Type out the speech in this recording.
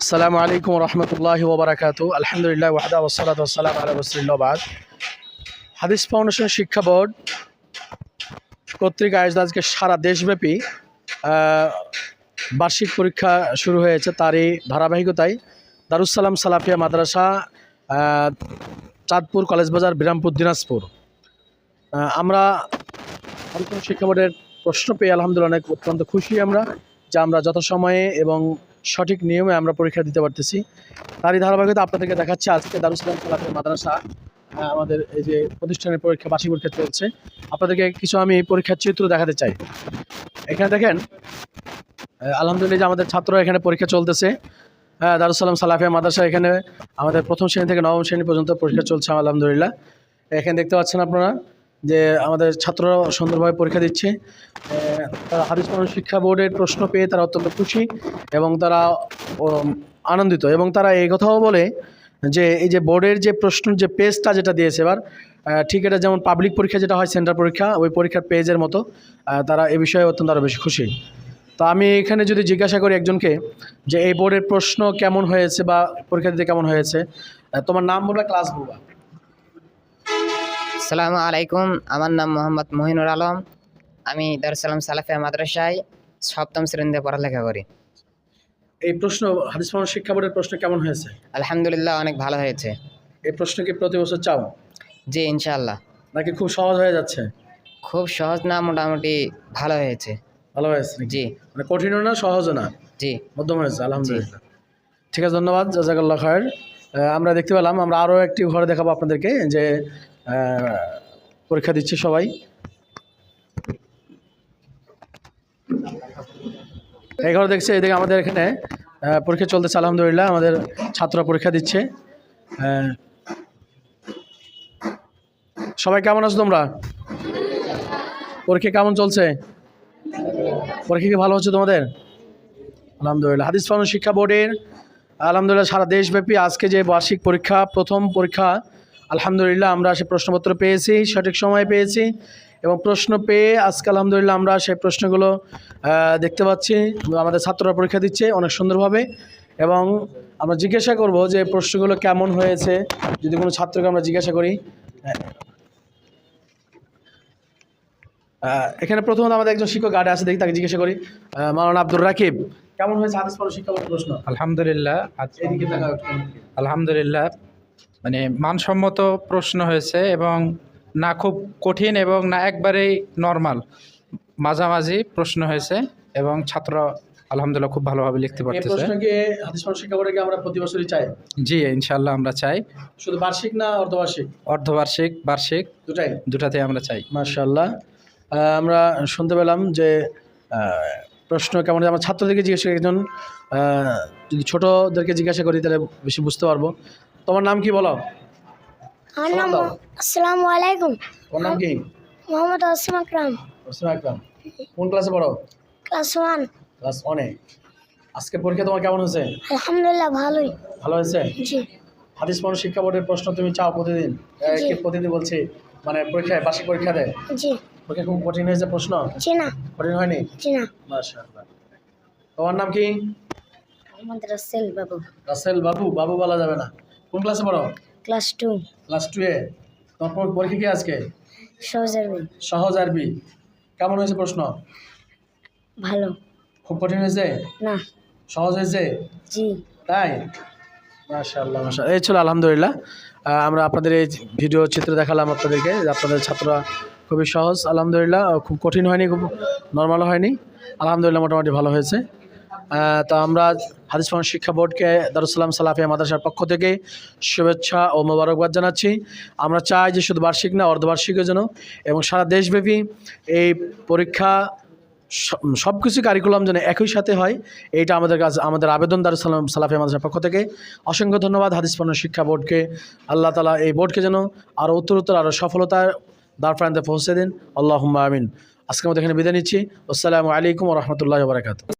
আসসালামু আলাইকুম রহমতুল্লাহ ওবরাকাত আলহামদুলিল্লাহ, ওয়াহদা ওসালাত ওসালাম আলা হাদিস ফাউন্ডেশন শিক্ষা বোর্ড কর্তৃক আয়োজিত আজকে সারা দেশব্যাপী বার্ষিক পরীক্ষা শুরু হয়েছে তারই ধারাবাহিকতায়। দারুসালাম সালাফিয়া মাদ্রাসা চাঁদপুর কলেজ বাজার, বিরামপুর, দিনাজপুর। আমরা ফাউন্ডেশন শিক্ষা বোর্ডের প্রশ্ন পেয়ে আলহামদুলিল্লাহ অনেক অত্যন্ত খুশি আমরা, যে আমরা যথাসময়ে এবং সঠিক নিয়মে আমরা পরীক্ষা দিতে পারতেছি। তারই ধারাবাহিকতা আপনাদেরকে দেখাচ্ছে। আজকে দারুসালাম সালাফিয়া মাদ্রাসা আমাদের এই যে প্রতিষ্ঠানের পরীক্ষা বার্ষিক পরীক্ষা চলছে। আপনাদেরকে কিছু আমি পরীক্ষার চিত্র দেখাতে চাই। এখানে দেখেন আলহামদুলিল্লাহ যে আমাদের ছাত্ররা এখানে পরীক্ষা চলতেছে। হ্যাঁ দারুসালাম সালাফিয়া মাদ্রাসা এখানে আমাদের প্রথম শ্রেণি থেকে নবম শ্রেণি পর্যন্ত পরীক্ষা চলছে, আলহামদুলিল্লাহ। এখানে দেখতে পাচ্ছেন আপনারা যে আমাদের ছাত্ররা সুন্দরভাবে পরীক্ষা দিচ্ছে। তারা হাদিস শিক্ষা বোর্ডের প্রশ্ন পেয়ে তারা অত্যন্ত খুশি এবং তারা আনন্দিত এবং তারা এই কথাও বলে যে এই যে বোর্ডের যে প্রশ্ন যে পেজটা যেটা দিয়েছে এবার ঠিক এটা যেমন পাবলিক পরীক্ষা যেটা হয় সেন্টার পরীক্ষা, ওই পরীক্ষার পেজের মতো তারা এ বিষয়ে অত্যন্ত আরও বেশি খুশি। তো আমি এখানে যদি জিজ্ঞাসা করি একজনকে যে এই বোর্ডের প্রশ্ন কেমন হয়েছে বা পরীক্ষা দিতে কেমন হয়েছে তোমার নাম বলবা ক্লাস বলবা? সালামু আলাইকুম। আমার নাম মোহাম্মদ মহিনুর আলম। আমি দারুসালাম সালাফিয়া মাদ্রাসায় সপ্তম শ্রেণীতে পড়ালেখা করি। এই প্রশ্ন হাদিস মানব শিক্ষা বোর্ডের প্রশ্ন কেমন হয়েছে? আলহামদুলিল্লাহ অনেক ভালো হয়েছে। এই প্রশ্ন কি প্রতি বছর চাও? জি ইনশাআল্লাহ। নাকি খুব সহজ হয়ে যাচ্ছে? খুব সহজ না মোটামুটি ভালো হয়েছে। ভালো হয়েছে জি। মানে কঠিনও না সহজও না? জি। মধ্যম হয়েছে আলহামদুলিল্লাহ। ঠিক আছে ধন্যবাদ জাজাকাল্লাহ খায়ের। আমরা দেখতে পেলাম আমরা আরও একটি ঘরে দেখাবো আপনাদেরকে যে পরীক্ষা দিচ্ছে সবাই। এই ঘরে দেখছে, এদিকে আমাদের এখানে পরীক্ষা চলতেছে, আলহামদুলিল্লাহ, আমাদের ছাত্ররা পরীক্ষা দিচ্ছে। সবাই কেমন আছো তোমরা? পরীক্ষা কেমন চলছে? পরীক্ষা কি ভালো হচ্ছে তোমাদের? আলহামদুলিল্লাহ। হাদিস ফাউন্ড শিক্ষা বোর্ডের, আলহামদুলিল্লাহ, সারা দেশব্যাপী আজকে যে বার্ষিক পরীক্ষা, প্রথম পরীক্ষা আলহামদুলিল্লাহ আমরা সে প্রশ্নপত্র পেয়েছি সঠিক সময়ে পেয়েছি এবং প্রশ্ন পেয়ে আজকে আলহামদুলিল্লাহ আমরা সেই প্রশ্নগুলো দেখতে পাচ্ছি। আমাদের ছাত্ররা পরীক্ষা দিচ্ছে অনেক সুন্দরভাবে এবং আমরা জিজ্ঞাসা করব যে প্রশ্নগুলো কেমন হয়েছে। যদি কোনো ছাত্রকে আমরা জিজ্ঞাসা করি আহ, এখানে প্রথমত আমাদের একজন শিক্ষক গার্ডে আছে দেখি তাকে জিজ্ঞাসা করি। মাওলানা আব্দুর রাকিব কেমন হয়েছে হাদিস পড়া শিক্ষা প্রশ্ন? আলহামদুলিল্লাহ। আলহামদুলিল্লাহ মানে মানসম্মত প্রশ্ন হয়েছে এবং না খুব কঠিন এবং না একবারেই নর্মাল মাঝামাঝি প্রশ্ন হয়েছে এবং ছাত্র আলহামদুলিল্লাহ খুব ভালোভাবে লিখতে পারতেছে। প্রশ্নকে হাদিস পড়া শিক্ষা কি আমরা প্রতি বছরই চাই? জি ইনশাল্লাহ আমরা চাই। শুধু বার্ষিক না অর্ধবার্ষিক? অর্ধবার্ষিক বার্ষিক দুটাই? দুটাতে আমরা চাই। মার্শাল্লাহ আমরা শুনতে পেলাম যে প্রশ্ন কেমন আমার ছাত্রদেরকে জিজ্ঞাসা করি একজন যদি ছোটদেরকে জিজ্ঞাসা করি তাহলে বেশি বুঝতে পারব। তোমার নাম কি বলো? আমার নাম আসসালামু আলাইকুম। তোমার নাম কি? মোহাম্মদ আসিম আকরাম। ওসমান আকরাম। কোন ক্লাসে পড়ো? ক্লাস ওয়ান ক্লাস ওয়ানে আজকে পরীক্ষা তোমার কেমন হয়েছে? আলহামদুলিল্লাহ ভালোই। ভালো হয়েছে? জি। হাদিস মানুষ শিক্ষা বোর্ডের প্রশ্ন তুমি চাও প্রতিদিন? প্রতিদিন বলছি? মানে পরীক্ষায় বার্ষিক পরীক্ষা দেয়? জি। পরীক্ষা খুব কঠিন হয়েছে প্রশ্ন? জি না। কঠিন হয়নি? জি না। মাশাআল্লাহ। তোমার নাম কি? মোহাম্মদ রাসেল বাবু। রাসেল বাবু। বাবু বলা যাবে না। কোন ক্লাসে পড়ো? Class two. Class two A. তোমার পরীক্ষা কি আজকে? সহজারবি সহজ আরবি। কেমন হয়েছে প্রশ্ন? ভালো। খুব কঠিন হয়েছে? না। সহজ হয়েছে? জি। তাই? মাশাআল্লাহ মাশাআল্লাহ। এই ছিল আলহামদুলিল্লাহ। আমরা আপনাদের এই ভিডিও চিত্র দেখালাম আপনাদেরকে। যে আপনাদের ছাত্ররা খুবই সহজ আলহামদুলিল্লাহ। খুব কঠিন হয়নি খুব নর্মাল হয়নি। আলহামদুলিল্লাহ মোটামুটি ভালো হয়েছে। তো আমরা হাদিস ফাউন্ড শিক্ষা বোর্ডকে দারুসালাম সালাফিয়া মাদ্রাসার পক্ষ থেকে শুভেচ্ছা ও মোবারকবাদ জানাচ্ছি। আমরা চাই যে শুধু বার্ষিক না অর্ধবার্ষিকের জন্য এবং সারা দেশব্যাপী এই পরীক্ষা সব কিছু কারিকুলাম যেন একই সাথে হয়, এইটা আমাদের কাছে, আমাদের আবেদন দারুসালাম সালাফি মাদ্রাসার পক্ষ থেকে। অসংখ্য ধন্যবাদ হাদিস পান্ন শিক্ষা বোর্ডকে। আল্লাহ তালা এই বোর্ডকে যেন আরও উত্তরোত্তর আরও সফলতার দ্বার প্রান্তে পৌঁছে দিন। আল্লাহ আমিন। আজকে মতো এখানে বিদায় নিচ্ছি। আসসালামু আলাইকুম রহমতুল্লাহ বারাকাতু